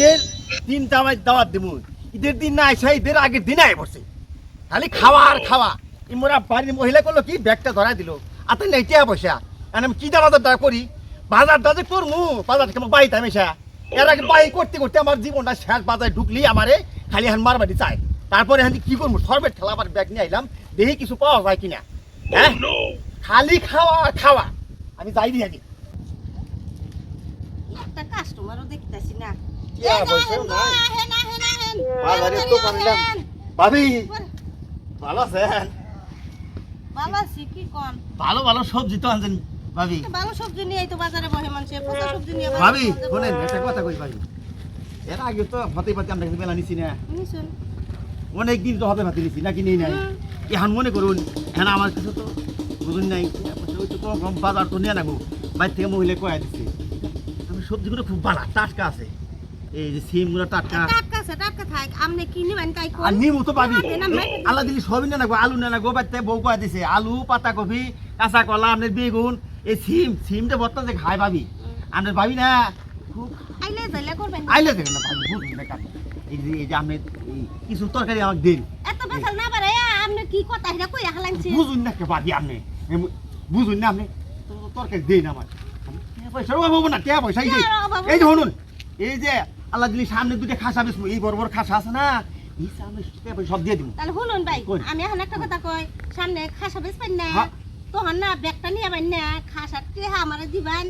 ঈদের দিন দাওয়াত দাওয়াত দিব ঈদের দিন না আসে ঈদের আগের দিন আয় বসে খালি খাওয়া আর খাওয়া। ইমরা বাড়ির মহিলা করল কি ব্যাগটা ধরা দিল। আতে নেটিয়া পয়সা আর আমি কি দাবাজার করি? বাজার দাজে করমু? বাজার কেমন বাড়িতে মেশা এর আগে বাই করতে করতে আমার জীবনটা শেষ বাজারে ঢুকলি আমারে খালি হান মারবাড়ি চাই তারপরে হান কি করব সর্বের ঠেলা আবার ব্যাগ নিয়ে আইলাম। দেখি কিছু পাওয়া যায় কিনা। হ্যাঁ? খালি খাওয়া আর খাওয়া। আমি যাই দিই আগে। একটা কাস্টমারও দেখতেছি না। তো পারলাম। ভাবি ভালো আছেন? ভালো আছি কি কোন? ভালো ভালো সবজি তো আনছেন ভাবি ভালো সবজি নিয়ে তো বাজারে বহে মানুষে পচা সবজি নিয়ে ভাবি বসে একটা কথা কই ভাবি এর আগে তো হতে পারতে আমরা মেলা নিছি না। নিশুন। অনেক দিন তো হতে পারতে নিছি নাকি নেই নাই। এখন মনে করুন এখন আমার কিছু তো বুঝুন নাই ওই তো কম বাজার তো নিয়ে নেব বাইর থেকে মহিলা কয়া দিচ্ছে সবজিগুলো খুব ভালো টাটকা আছে। এই যে সিমগুলো টাটকা। টাটকা আছে টাটকা থাক আমনে কি নিবেন কাই কোন আর নিমু তো পাবি। না, না, না। আল্লাহ দিলি সবই না নাগো আলু না নাগো বাইতে বউ কয়া দিছে আলু পাতা কপি কাঁচা কলা বেগুন এই সিম সিমটা বর্তমান যে খাই পাবি পাবি না? খুব আইলে যাইলে করবেন। আইলে দেখেন না পাবি বুঝুন না কাজ। এই যে এই যে আপনি কিছু তরকারি আমাকে দিন। এত বেসাল না পারে আমনে কি কথা হিরা কই হালাইছে বুঝুন না কে বুঝুন না আপনি। তরকারি দিন আমার। পয়সার অভাব হব না টাকা পয়সা এই যে এই যে। শুনুন এই যে আল্লাহ দিলি সামনে দুটো খাসা বেশ এই বড় বড় খাসা আছে না সব দিয়ে দিব তাহলে শুনুন ভাই? আমি এখন একটা কথা কই সামনে খাসা বেশ পাই না হ্যাঁ। তখন না ব্যাগটা নিয়ে পাই না খাসা টেহা আমারে দিবেন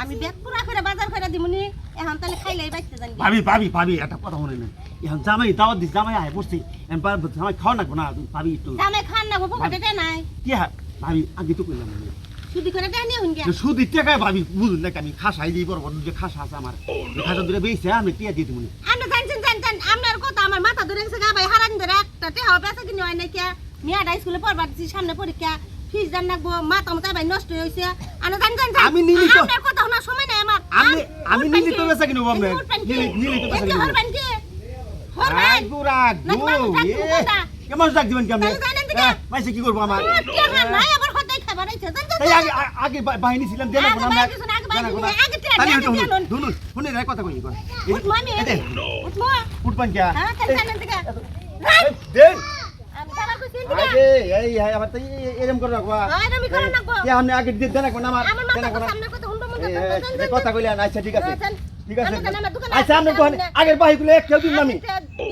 আমি ব্যাগ পুরা করে বাজার করে দিমুনি এখন তাহলে খাইলে বাইতে জানি ভাবি ভাবি ভাবি একটা কথা মনে নেই এখন জামাই দাওয়াত দিস জামাই আয় বসছি এখন জামাই খাওয়া না না ভাবি একটু দামে খান না বাবু নাই কি হ্যাঁ ভাবি আগে তো করলাম আমি। শুধু করে দেয় নিয়ে হুন গিয়া যে শুধু টাকায় ভাবি বুঝুন না আমি? খাসাই দিই বড় বড় যে খাসা আছে আমার। এই খাসা দূরে বেয়েছে আমি টিয়া দিয়ে দিব আপনি জানছেন জানছেন আপনার কথা আমার মাথা ধরে গেছে গা ভাই। হারান ধরে একটা টেহা বেচা কিনে নাকি? মেয়াটা স্কুলে পড়বার দিছি সামনে পরীক্ষা। ফিস জান রাখব মাথা মতো ভাই নষ্ট হয়েছে আমি জান জান জান আমি নিলি তো- আপনার কথা শোনার সময় নাই আমার। আমি আমি নিলি তো কি? আমি? নিলি নিলি তো? হরবেন? কেমন ডাক দিবেন করব আমার? টেহা নাই, আগে বাহিনী ছিলাম দেনা কথা কই? উঠবান কে? আচ্ছা ঠিক আছে। হ্যাঁ, ঠিক আছে। আচ্ছা আগের বাহিগুলো একটাও দিব না আমি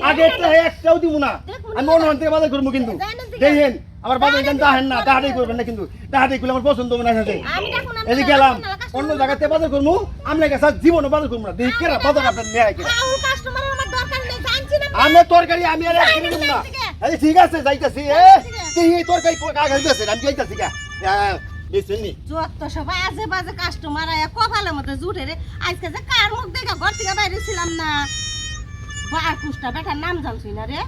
আগে একটা একটাও দিব না। আমি অন্য থেকে বাজার করব কিন্তু। দেখেন আমার বাজার কেন জানেন তাহেন না? তাহাটাই করবেন না কিন্তু। তাহাটাই করলে আমার পছন্দ হবে না সাথে। আমি আমি এই যে গেলাম অন্য জায়গাতে বাজার করব আপনার কাছে জীবনে বাজার করব না। দেখি কেরা বাজার আপনার নেয় কিনা। আমার আমার তরকারি আমি আর এক কিনে না। এই ঠিক আছে যাইতাছি এ দেখি এই তরকারি কাগজ দিয়েছে আমি যাইতাছি গা। যত সবাই আজে বাজে কাস্টমার আয়া কপালের মধ্যে জুটে রে। আজকে যে কার মুখ দেখে ঘর থেকে বাইরে ছিলাম না। বার কুষ্টা বেটার নাম জানছি না রে।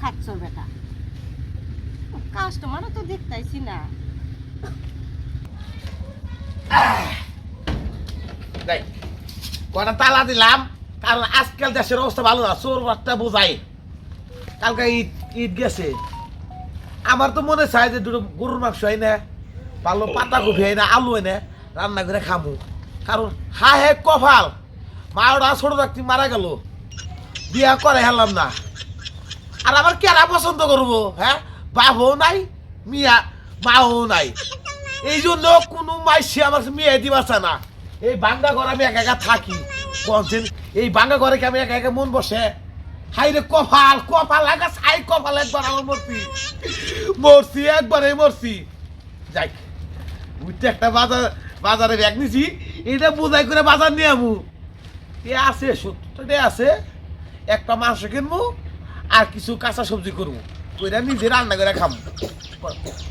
খাচ্ছর বেটা। কাস্টমারও তো দেখতাইছি না। কটা তালা দিলাম, কারণ আজকাল দেশের অবস্থা ভালো না, চোর বাচ্চা বোঝাই। কালকে ঈদ ঈদ গেছে। আমার তো মনে চায় যে দুটো গরুর মাংস হয় না, ভালো পাতা কপি হয় না, আলু হয় না, রান্না করে খামু। কারণ হা হে কফাল মা ওরা ছোট থাকতে মারা গেল, বিয়া করে হেলাম না। আর আমার কেরা পছন্দ করব হ্যাঁ? বাপও নাই মিয়া মাও নাই এই জন্য কোনো মাইসি আমার মেয়ে দিবাসা না। এই বাঙ্গা ঘরে আমি একা একা থাকি। বলছেন, এই বাঙ্গা ঘরে কি আমি একা একা মন বসে? হাই রে কপাল কপাল লাগা সাই কপাল একবার আমার মরছি। মরছি, একবারে মরছি। যাই বুঝতে একটা বাজার, বাজারে ব্যাগ নিছি। এটা বোঝাই করে বাজার নিয়ে আমু। এ আছে সত্যটা আছে। একটা মাংস কিনবো, আর কিছু কাঁচা সবজি করব। কইরা নিজে রান্না করে খাব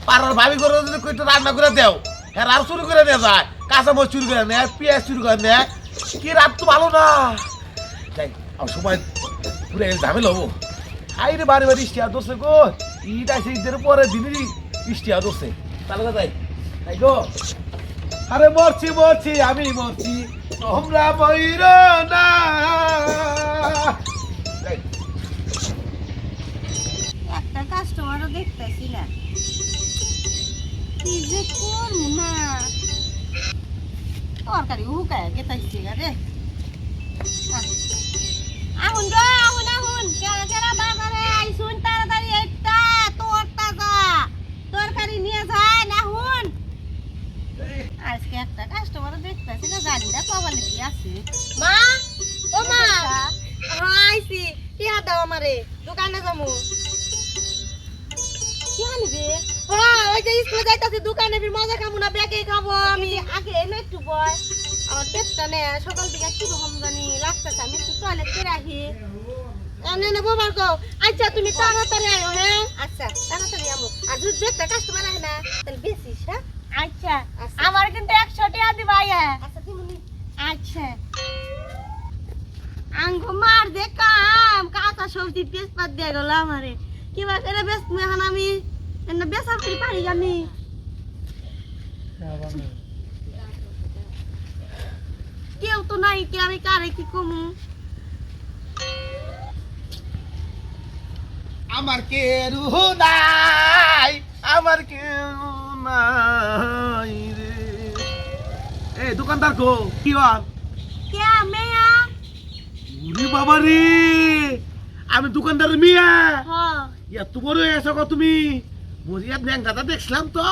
পাড়ার ভাবি করে যদি কইটা রান্না করে দেও হ্যাঁ আর চুরি করে নিয়ে যায় কাঁচা মরিচ চুরি করে নেয়, পেঁয়াজ চুরি করে নেয়, কি রাত তো ভালো না। যাই আর সময় ঘুরে ঝামেলা হব। হাই রে বাড়ি বাড়ি ইস্টিয়া ধরছে গো, ঈদ আছে ঈদের পরে দিনেরই ইস্টিয়া ধরছে। তাহলে যাই তাই গো। আরে মরছি মরছি, আমি মরছি, তোমরা ময়ূর না যাই, একটা কাস্টমারও দেখতাইছি না। কি যে করব না তরকারি হুকায় গেতাইছি রে? আহুন আহুন আহুন। কেরা কেরা বাজারে আইসুন তাড়াতাড়ি একটা তোর তাজা তরকারি নিয়ে যান আহুন। আজকে একটা কাস্টমার দেখতেছি না জানি না কবার কি আছে। মা ও মা আইছি। কি হাত দাও আমারে দোকানে যামু ওই যাইতাছি দোকানে ফির মজা খাব না ব্যাগে খাব আমি। আগে এনে একটু বয়। আমার পেটটা নে সকাল থেকে কি রকম জানি লাগতেছে আমি একটু টয়লেট করে আসি এনে নেব বার গো আচ্ছা তুমি তাড়াতাড়ি আয়ো হ্যাঁ? আচ্ছা তাড়াতাড়ি আমো। আর যদি দেখতে কাস্টমার আহে না তাহলে বেশিস হ্যাঁ? আচ্ছা আমার কিন্তু একশো টাকা দিবা আচ্ছা দিমুনি আচ্ছা। আঙ্গো মার দে কাম কাঁচা সবজি পেস্পাত দিয়ে গেল আমারে। কিবা করে বেশ এখন আমি? এনে বেসার করি পারি আমি কেউ তো নাই কে আমি কারে কি কমু আমার কেউ নাই আমার কেউ নাই রে। এ দোকানদার কো কি আর কে মেয়া? উরি বাবা রে আমি দোকানদার মিয়া। হ। ইয়া তোমার এসো তুমি। ন্যাংটাটা দেখছিলাম তো।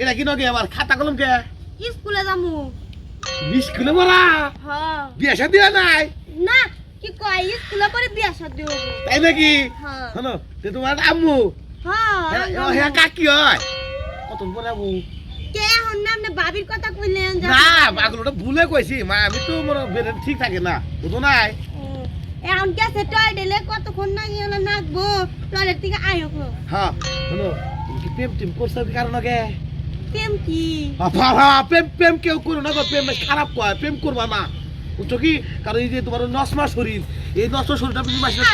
এটা কি নগে আবার খাতা কলম কে? স্কুলে যামু। বিশ কিলো বড়া হ বিয়া শাদি নাই? না কি কয় স্কুলে করে বিয়া শাদি হব। তাই নাকি? হ্যাঁ। তে তোমার আম্মু? হ্যাঁ হ্যাঁ হ্যাঁ কাকি হয়। কত বলাবো কে এখন না আপনি ভাবির কথা কইলেন না পাগলটা ভুলে কইছি। মা আমি তো মনে বেরেন ঠিক থাকে না বুঝো নাই। এখন গেছে টয়লেটে কতক্ষণ না গিয়ে নাকবো? টয়লেট থেকে আয়ো গো। হ্যাঁ হলো তুমি কি প্রেম টেম করছ কি কারণ? আগে প্রেম কি? প্রেম প্রেম কেউ করো না প্রেম খারাপ কয় প্রেম করবা না। বুঝছ কি? কারণ এই যে তোমার নসমা শরীর এই নষ্ট শরীরটা তুমি মাসে আ,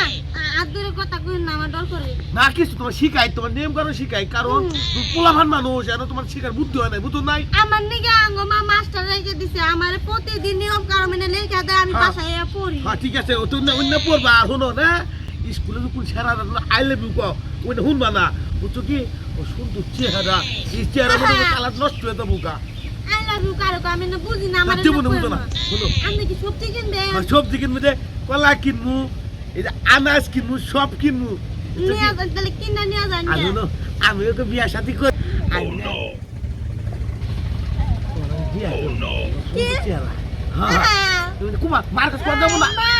আর দূরে কথা কইন না আমার ডর করে। না কিছু তোমার শিখাই তোমার নিয়ম কারণ শিখাই কারণ তুমি পোলাভান মানুষ এত তোমার শিখার বুদ্ধি হয় না বুঝো নাই? আমার নিগে আঙ্গ মা মাস্টার রেখে দিছে আমার প্রতিদিন নিয়ম কারণ মেনে লেখা দেয় আমি হ্যাঁ। বাসায় পড়ি। হ্যাঁ ঠিক আছে ও তো অন্য পড়বা আর শোনো না স্কুলে যখন সেরা আই লাভ ইউ কও। ওইটা শুনবা না। বুঝছ কি? ও সুন্দর চেহারা। এই চেহারা মধ্যে কালার নষ্ট হয়ে যাব গা। আই লাভ ইউ কারও আমি না বুঝি না আমার না, না বুঝো না। কি সবজি কিনবো? যে কলা কিনবো এই যে আনাজ কিনবো সব কিনবো। আমি ওকে বিয়া সাথে কর আমি না। ওরা বিয়া কি? চেহারা। তুমি কুমার মার কাছে করে দেবো না মা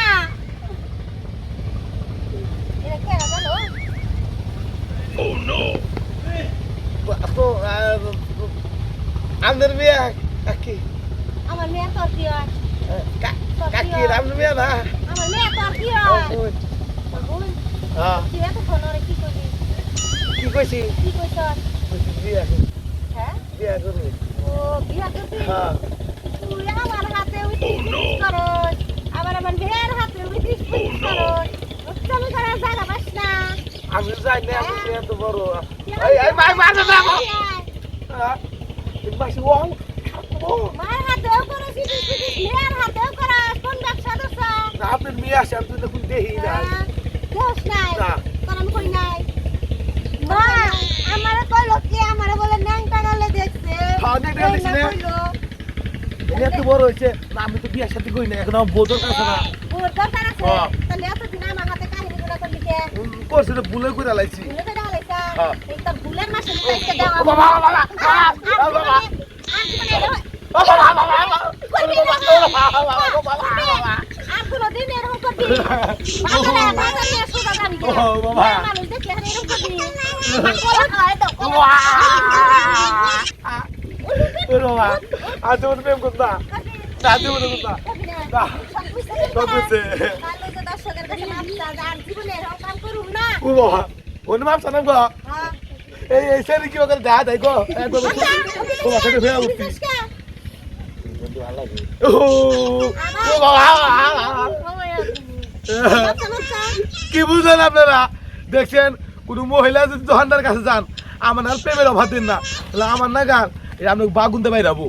এটা কে জানো তো আমাদের বিয়া কাকি আমার মেয়ে তোর কি কাকি রামন বিয়া না আমার মেয়ে তোর কি হয় কি করবি কি কইছি কি কইছ কইছি বিয়া হ্যাঁ বিয়া করবি ও বিয়া করবি হ্যাঁ তুই আমার হাতে উইটিস পুলিশ করস আবার আমার মেয়ের হাতে উইটিস পুলিশ করস তুমি করে জায়গা পাস না আমি যাই না আমি বিয়া তো বড়। এই এই ভাই মার না বাবা মাসি ওয়াও মায়ের হাতেও মেয়ের কোন ব্যবসা দোষ আপনার মেয়ে আসে আমি তো দেখুন দেখি না। দোষ নাই কারণ কই নাই? মা আমারে কইলো কি আমারে বলে দেখছে হ্যাঁ, দেখছে না। না? এত বড় হয়েছে আমি তো বিয়ার সাথে কই না এখন আমার না। ওর দরকার আছে? হ্যাঁ। তাহলে এতদিন আমার হাতে কাহিনীগুলো করলি কে উম, করছে তো ভুলে করে লাইছি হ্যাঁ। আজ প্রেম করতা আজ করতা। ও বাবা ওন মাপ সানাম গো। এই এই সেরি কি ওকে দা দাই গো? এই গো ও বাবা সেটা ফেরা উঠতি ও ও বাবা কি বুঝলেন আপনারা? দেখছেন কোনো মহিলা যদি দোকানদার কাছে যান আমার না প্রেমের অভাব দিন না। তাহলে আমার না গান আপনাকে বাগুনতে বাইরাবো।